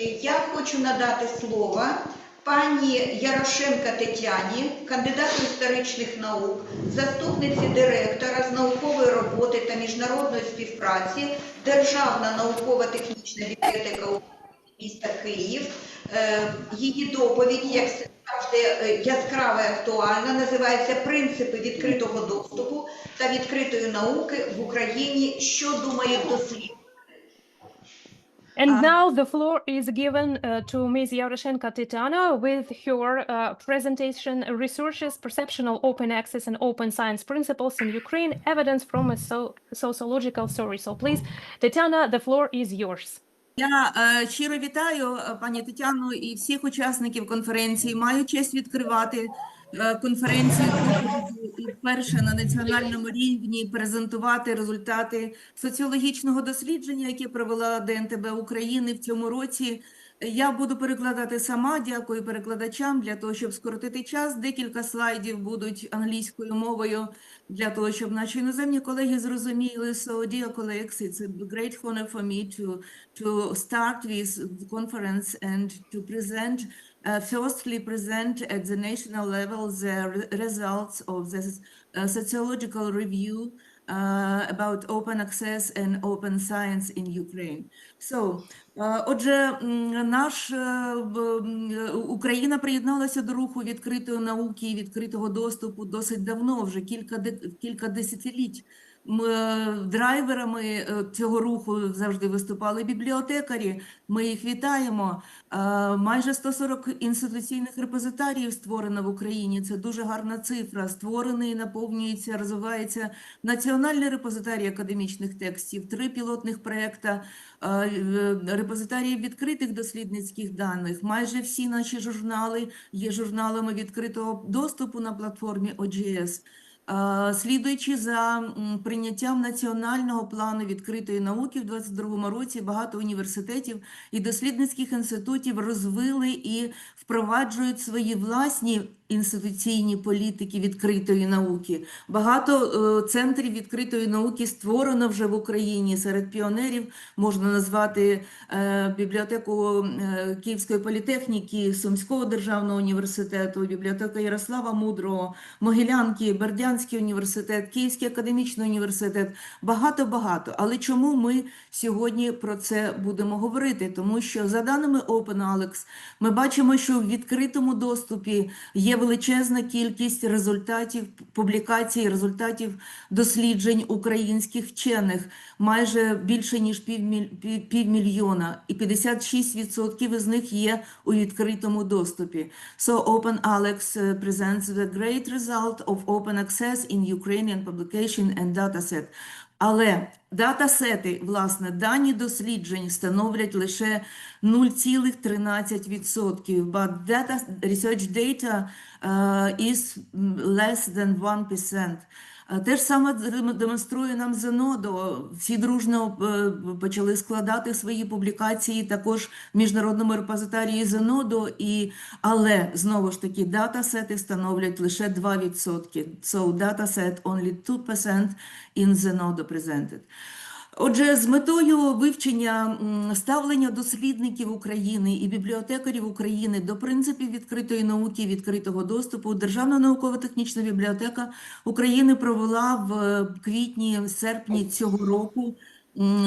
Е, Я хочу надати слово пані Ярошенка Тетяні, кандидату історичних наук, заступниці директора з наукової роботи та міжнародної співпраці, Державна наукова-технічна бібліотека міста Київ. Е, Її доповідь, як завжди, е, яскрава і актуальна, називається Принципи відкритого доступу та відкритої науки в Україні. Що думають дослідники? And Uh, now the floor is given uh, to Ms. Yaroshenko Tetiana with her uh, presentation Researches, Perceptional Open Access and Open Science Principles in Ukraine, Evidence from a so- Sociological Story. So please, Tetiana, the floor is yours. Я е, щиро вітаю е, пані Тетяну і всіх учасників конференції. Маю честь відкривати е, конференцію і вперше на національному рівні презентувати результати соціологічного дослідження, яке провела ДНТБ України в цьому році. Я буду перекладати сама. Дякую перекладачам для того, щоб скоротити час. Декілька слайдів будуть англійською мовою для того, щоб наші іноземні колеги зрозуміли. So, dear colleagues, it's a great honor for me to to start with conference and to present, uh, firstly present at the national level the re- results of this uh, sociological review uh, about open access and open science in Ukraine. So, uh, отже, наш е, м, Україна приєдналася до руху відкритої науки і відкритого доступу досить давно, вже кілька кілька десятиліть. Е, Драйверами е, цього руху завжди виступали бібліотекарі. Ми їх вітаємо. Е, Майже 140 інституційних репозитаріїв створено в Україні. Це дуже гарна цифра. Створений, наповнюється, розвивається національний репозитарій академічних текстів, три пілотних проекта репозитарії відкритих дослідницьких даних. Майже всі наші журнали є журналами відкритого доступу на платформі OGS. Слідуючи за прийняттям національного плану відкритої науки в 2022 році, багато університетів і дослідницьких інститутів розвили і впроваджують свої власні інституційні політики відкритої науки. Багато е, центрів відкритої науки створено вже в Україні. Серед піонерів можна назвати е, бібліотеку е, Київської політехніки, Сумського державного університету, бібліотека Ярослава Мудрого, Могилянки, Бердянський університет, Київський академічний університет. Багато-багато. Але чому ми сьогодні про це будемо говорити? Тому що за даними OpenAlex, ми бачимо, що в відкритому доступі є величезна кількість результатів публікацій, результатів досліджень українських вчених, майже більше ніж півміль- пів- півмільйона, і 56% із них є у відкритому доступі. So OpenAlex uh, presents the great result of open access in Ukrainian publication and dataset. Але датасети, власне, дані досліджень становлять лише 0,13%, but data, research data uh, is less than 1%. Е, Те ж саме демонструє нам Зенодо. Всі дружно е, почали складати свої публікації також в міжнародному репозитарії Зенодо, і, але знову ж таки датасети становлять лише 2%. So dataset only 2% in Zenodo presented. Отже, з метою вивчення ставлення дослідників України і бібліотекарів України до принципів відкритої науки і відкритого доступу, Державна науково-технічна бібліотека України провела в е, квітні-серпні цього року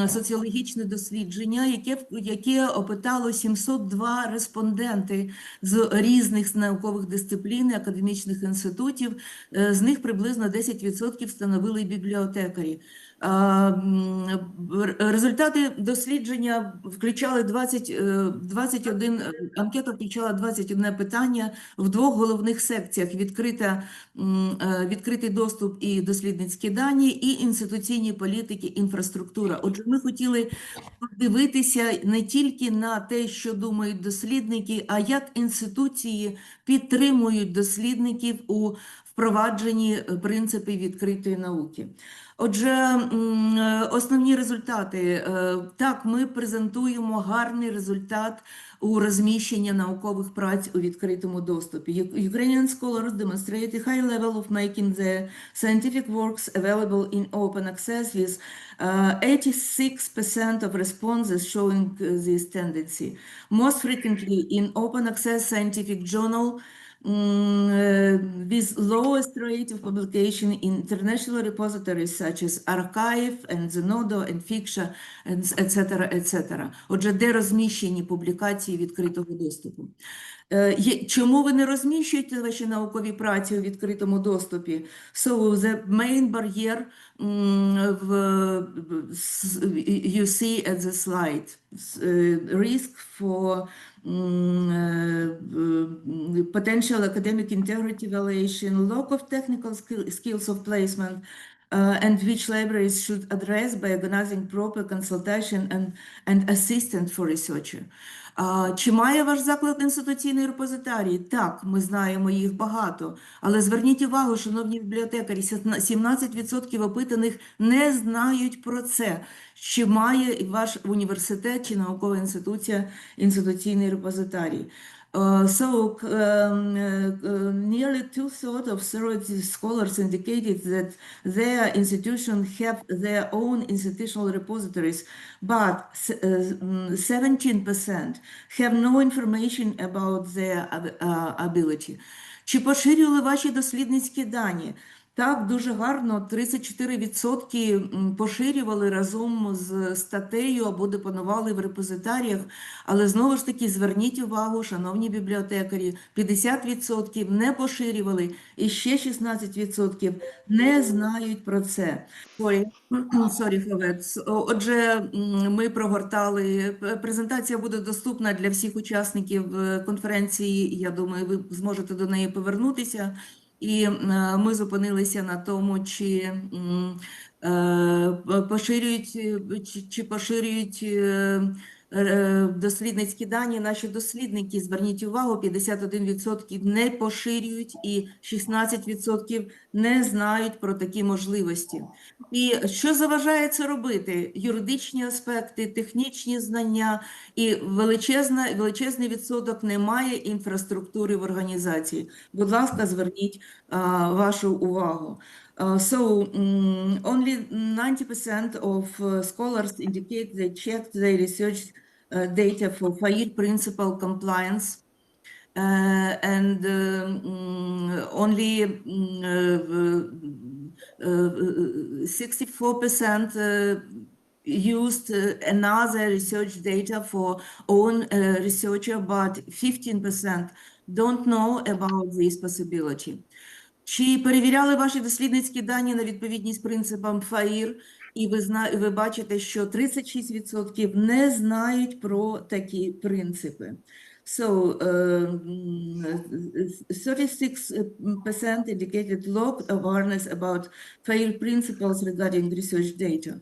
соціологічне дослідження, яке, яке опитало 702 респонденти з різних наукових дисциплін, академічних інститутів. Е, З них приблизно 10% становили бібліотекарі. Результати дослідження включали 20, е, 21, е, анкета включала 21 питання в двох головних секціях: відкрита, е, відкритий доступ і дослідницькі дані, і інституційні політики, інфраструктура. Отже, ми хотіли подивитися не тільки на те, що думають дослідники, а як інституції підтримують дослідників у впровадженні е, принципів відкритої науки. Отже, е, основні результати. Е, Так, ми презентуємо гарний результат у розміщенні наукових праць у відкритому доступі. Ukrainian scholars demonstrate a high level of making their scientific works available in open access with uh, 86% of responses showing uh, this tendency. Most frequently in open access scientific journal mm, uh, with lowest rate of publication in international repositories such as Archive and Zenodo and Fiction, and etc., etc. Отже, де розміщені публікації відкритого доступу. Е, є- Чому ви не розміщуєте ваші наукові праці у відкритому доступі? So the main barrier м, в, в- с- you see at the slide S- е, risk for м, е, в- Э, э, э, potential academic integrity violation, lack of technical skill, skills of placement, uh, and which libraries should address by organizing proper consultation and, and assistance for researcher. А, Чи має ваш заклад інституційний репозитарій? Так, ми знаємо їх багато. Але зверніть увагу, шановні бібліотекарі, сятна- 17% опитаних не знають про це. Чи має ваш університет чи наукова інституція інституційний репозитарій? Uh, so, um, uh, uh, nearly two-thirds of sorority scholars indicated that their institution have their own institutional repositories, but s- uh, mm, 17% have no information about their ab- uh, ability. Чи поширювали ваші дослідницькі дані? Так, дуже гарно. 34% м, поширювали разом з статтею або депонували в репозитаріях. Але знову ж таки зверніть увагу, шановні бібліотекарі, 50% не поширювали і ще 16% не знають про це. Sorry for Отже, ми прогортали. Презентація буде доступна для всіх учасників е, конференції. Я думаю, ви зможете до неї повернутися. І е, ми зупинилися на тому, чи е, поширюють, чи, поширюють е, дослідницькі дані наші дослідники. Зверніть увагу, 51% не поширюють і 16% не знають про такі можливості. І що заважає це робити? Юридичні аспекти, технічні знання і величезна, величезний відсоток немає інфраструктури в організації. Будь ласка, зверніть а, вашу увагу. Uh, so, mm, only 90% of uh, scholars indicate they checked their research data for FAIR principle compliance. Uh, and um, mm, only mm, uh, uh, 64% uh, used uh, another research data for own uh, researcher, but 15% don't know about this possibility. Чи перевіряли ваші дослідницькі дані на відповідність принципам ФАІР? І ви зна... ви бачите, що 36% не знають про такі принципи. So, um, 36% indicated low awareness about FAIR principles regarding research data.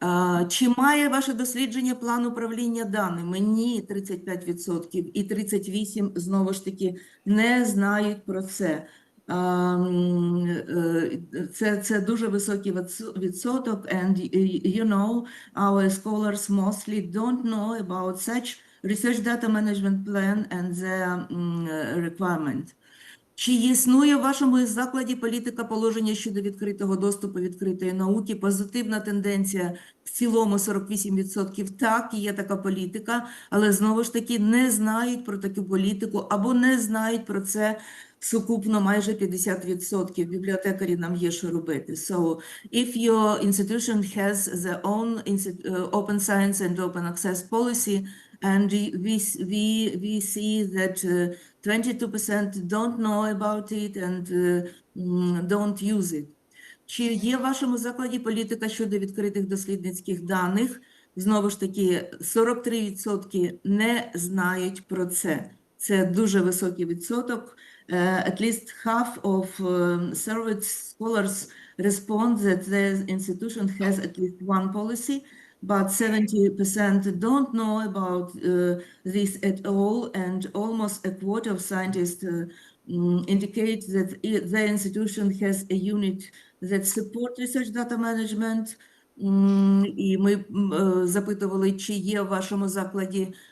А, Чи має ваше дослідження план управління даними? Ні, 35%, і 38% знову ж таки не знають про це. Е, Це, це дуже високий відсоток, and y- you know, our scholars mostly don't know about such research data management plan and their м, requirement. Чи існує в вашому закладі політика положення щодо відкритого доступу відкритої науки? Позитивна тенденція в цілому 48%. Так, є така політика, але знову ж таки не знають про таку політику або не знають про це сукупно майже 50%. Бібліотекарі нам є що робити. So, if your institution has their own uh, open science and open access policy, and we, we, we, see that uh, 22% don't know about it and uh, mm, don't use it. Чи є в вашому закладі політика щодо відкритих дослідницьких даних? Знову ж таки, 43% не знають про це. Це дуже високий відсоток. Uh, at least half of um, surveyed scholars respond that their institution has at least one policy, but 70% don't know about uh, this at all, and almost a quarter of scientists uh, mm, indicate that i- the institution has a unit that support research data management. М, І ми м, е, запитували, чи є в вашому закладі м, е,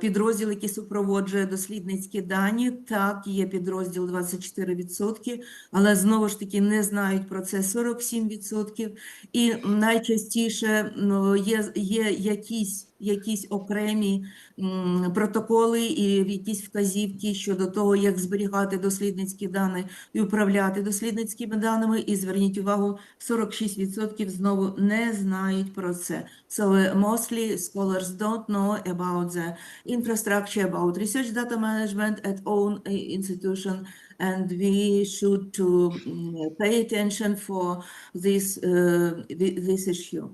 підрозділ, який супроводжує дослідницькі дані. Так, є підрозділ 24%, але знову ж таки не знають про це 47%. І найчастіше є, є якісь, якісь окремі протоколи і якісь вказівки щодо того, як зберігати дослідницькі дані і управляти дослідницькими даними. І зверніть увагу, 46% знову не знають про це. So mostly scholars don't know about the infrastructure, about research data management at own uh, institution, and we should to mm, pay attention for this, uh, this issue.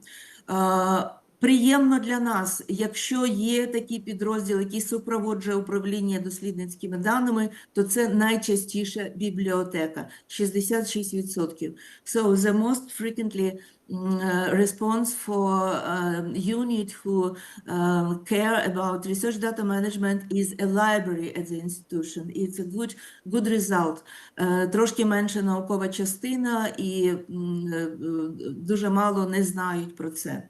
Приємно для нас, якщо є такий підрозділ, який супроводжує управління дослідницькими даними, то це найчастіше бібліотека 66%. So the most frequently uh, response for uh, unit who um, care about research data management is a library at the institution. It's a good, good result. Е, Трошки менше наукова частина і е, е, дуже мало не знають про це.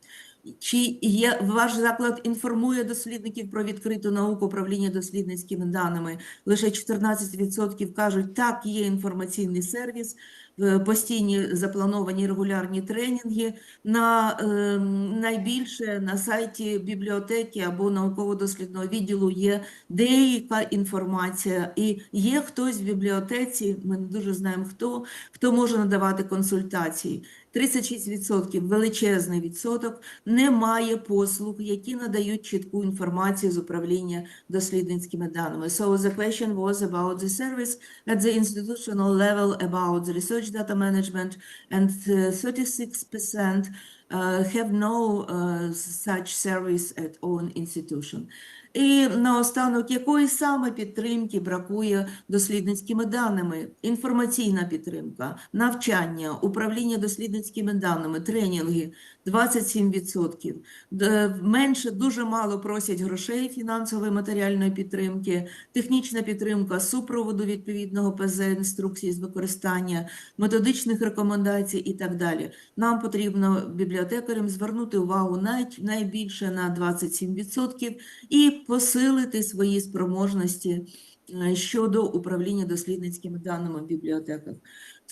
Чи є ваш заклад інформує дослідників про відкриту науку управління дослідницькими даними? Лише 14% кажуть, так, є інформаційний сервіс, е, постійні заплановані регулярні тренінги. На е, найбільше на сайті бібліотеки або науково-дослідного відділу є деяка інформація, і є хтось в бібліотеці, ми не дуже знаємо хто, хто може надавати консультації. 36% величезний відсоток не має послуг, які надають чітку інформацію з управління дослідницькими даними. So the question was about the service at the institutional level about the research data management and uh, 36% uh, have no uh, such service at own institution. І наостанок, якої саме підтримки бракує дослідницькими даними? Інформаційна підтримка, навчання, управління дослідницькими даними, тренінги 27%. Д- Менше дуже мало просять грошей фінансової матеріальної підтримки, технічна підтримка супроводу відповідного ПЗ інструкцій з використання, методичних рекомендацій і так далі. Нам потрібно бібліотекарям звернути увагу най, найбільше на 27% і посилити свої спроможності е, щодо управління дослідницькими даними в бібліотеках.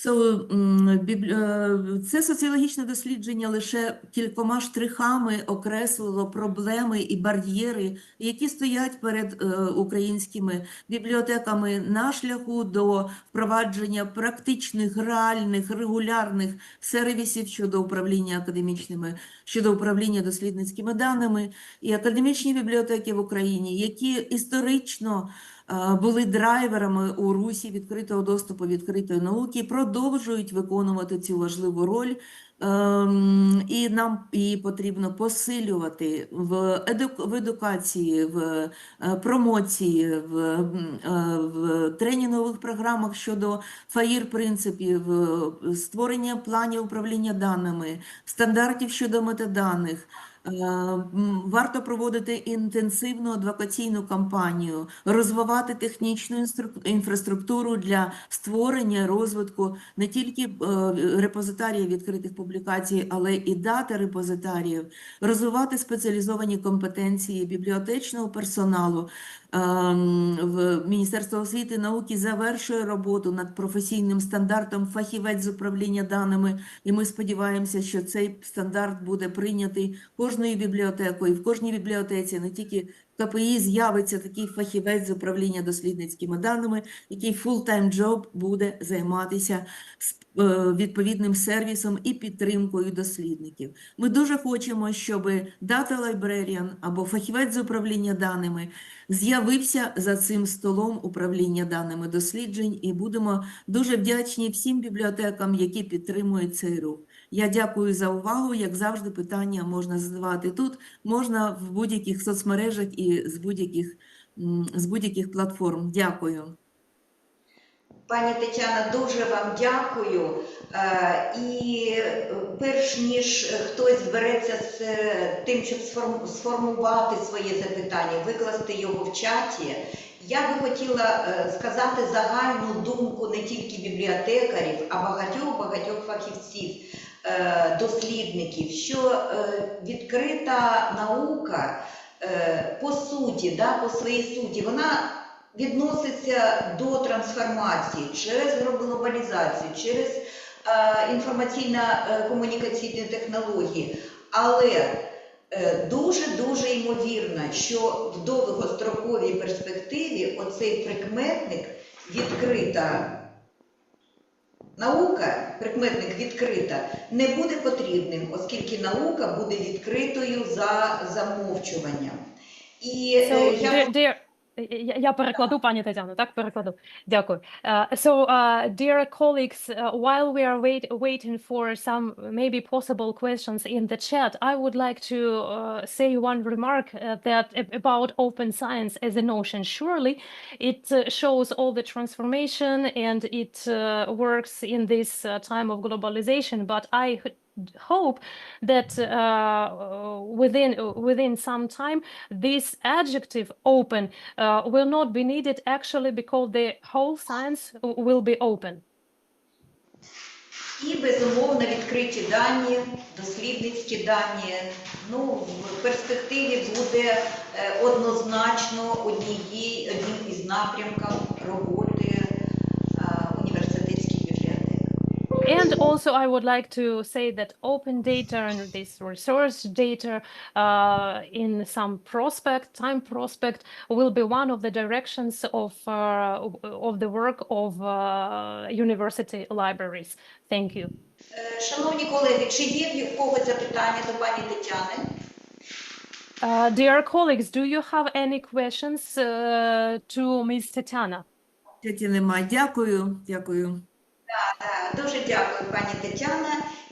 Е, Це соціологічне дослідження лише кількома штрихами окреслило проблеми і бар'єри, які стоять перед е, українськими бібліотеками на шляху до впровадження практичних, реальних, регулярних сервісів щодо управління академічними, щодо управління дослідницькими даними і академічні бібліотеки в Україні, які історично були драйверами у русі відкритого доступу відкритої науки, продовжують виконувати цю важливу роль. Ем, І нам її потрібно посилювати в, еду- в едукації, в е, промоції, в, е, в тренінгових програмах щодо ФАїР принципів, е, створення планів управління даними, стандартів щодо метаданих. Е, Варто проводити інтенсивну адвокаційну кампанію, розвивати технічну інфраструктуру для створення розвитку не тільки репозитарії відкритих публікацій, але і дати репозитаріїв, розвивати спеціалізовані компетенції бібліотечного персоналу. Міністерство освіти і науки завершує роботу над професійним стандартом фахівець з управління даними, і ми сподіваємося, що цей стандарт буде прийнятий кожною бібліотекою. В кожній бібліотеці не тільки КПІ з'явиться такий фахівець з управління дослідницькими даними, який full-time job буде займатися е, відповідним сервісом і підтримкою дослідників. Ми дуже хочемо, щоб Data Librarian або фахівець з управління даними з'явився за цим столом управління даними досліджень, і будемо дуже вдячні всім бібліотекам, які підтримують цей рух. Я дякую за увагу. Як завжди, питання можна задавати тут, можна в будь-яких соцмережах і з будь-яких будь-яких платформ. Дякую. Пані Тетяна, дуже вам дякую. Е, І е, перш ніж хтось збереться з е, тим, щоб сформувати своє запитання, викласти його в чаті, Я би хотіла сказати загальну думку не тільки бібліотекарів, а багатьох-багатьох фахівців, е, дослідників, що е, відкрита наука е, по суті, да, по своїй суті, вона відноситься до трансформації через глобалізацію, через е, інформаційно-комунікаційні технології. Але е, дуже-дуже ймовірно, що в довгостроковій перспективі оцей прикметник відкрита наука, прикметник відкрита, не буде потрібним, оскільки наука буде відкритою за замовчуванням. І е, So, я dear, dear, я, я перекладу, пані Тетяно, так перекладу. Дякую. Uh, so, uh, dear colleagues, uh, while we are wait, waiting for some maybe possible questions in the chat, I would like to uh, say one remark uh, that ab- about open science as a notion. Surely, it uh, shows all the transformation and it uh, works in this uh, time of globalization. But I h- hope that uh, within within some time this adjective open uh, will not be needed actually because the whole science w- will be open. І безумовно відкриті дані, дослідницькі дані. Ну, в перспективі буде е, однозначно однією одним із напрямків роботи And also, I would like to say that open data and this resource data uh, in some prospect, time prospect, will be one of the directions of uh, of the work of uh, university libraries. Thank you. Е, Шановні колеги, чи є в когось запитання до пані Тетяни? Uh, dear colleagues, do you have any questions uh, to Ms. Tatiana? Тетя нема. Дякую, дякую. Так, Дуже дякую, пані Тетяна.